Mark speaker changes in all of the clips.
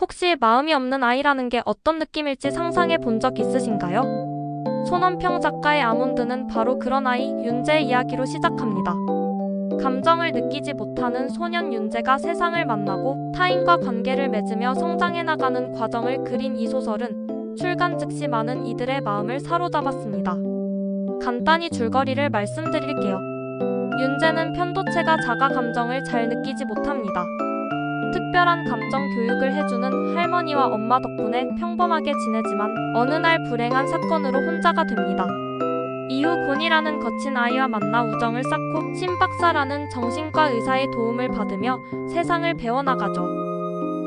Speaker 1: 혹시 마음이 없는 아이라는 게 어떤 느낌일지 상상해 본 적 있으신가요? 손원평 작가의 아몬드는 바로 그런 아이 윤재의 이야기로 시작합니다. 감정을 느끼지 못하는 소년 윤재가 세상을 만나고 타인과 관계를 맺으며 성장해 나가는 과정을 그린 이 소설은 출간 즉시 많은 이들의 마음을 사로잡았습니다. 간단히 줄거리를 말씀드릴게요. 윤재는 편도체가 자가 감정을 잘 느끼지 못합니다. 특별한 감정 교육을 해주는 할머니와 엄마 덕분에 평범하게 지내지만 어느 날 불행한 사건으로 혼자가 됩니다. 이후 곤이라는 거친 아이와 만나 우정을 쌓고 신 박사라는 정신과 의사의 도움을 받으며 세상을 배워나가죠.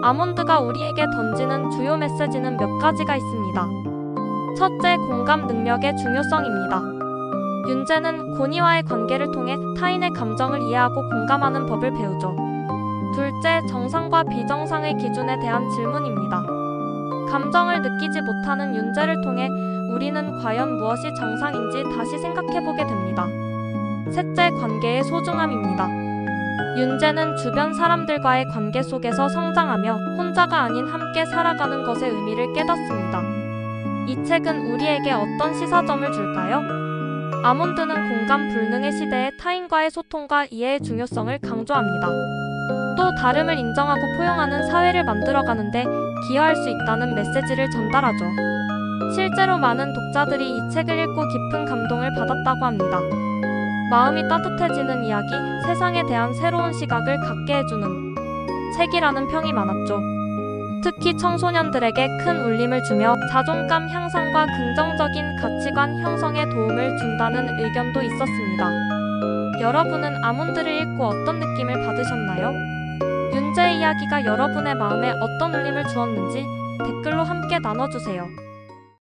Speaker 1: 아몬드가 우리에게 던지는 주요 메시지는 몇 가지가 있습니다. 첫째, 공감 능력의 중요성입니다. 윤재는 곤이와의 관계를 통해 타인의 감정을 이해하고 공감하는 법을 배우죠. 둘째, 정상과 비정상의 기준에 대한 질문입니다. 감정을 느끼지 못하는 윤재를 통해 우리는 과연 무엇이 정상인지 다시 생각해보게 됩니다. 셋째, 관계의 소중함입니다. 윤재는 주변 사람들과의 관계 속에서 성장하며 혼자가 아닌 함께 살아가는 것의 의미를 깨닫습니다. 이 책은 우리에게 어떤 시사점을 줄까요? 아몬드는 공감 불능의 시대에 타인과의 소통과 이해의 중요성을 강조합니다. 또 다름을 인정하고 포용하는 사회를 만들어가는데 기여할 수 있다는 메시지를 전달하죠. 실제로 많은 독자들이 이 책을 읽고 깊은 감동을 받았다고 합니다. 마음이 따뜻해지는 이야기, 세상에 대한 새로운 시각을 갖게 해주는 책이라는 평이 많았죠. 특히 청소년들에게 큰 울림을 주며 자존감 향상과 긍정적인 가치관 형성에 도움을 준다는 의견도 있었습니다. 여러분은 아몬드를 읽고 어떤 느낌을 받으셨나요? 윤재의 이야기가 여러분의 마음에 어떤 울림을 주었는지 댓글로 함께 나눠주세요.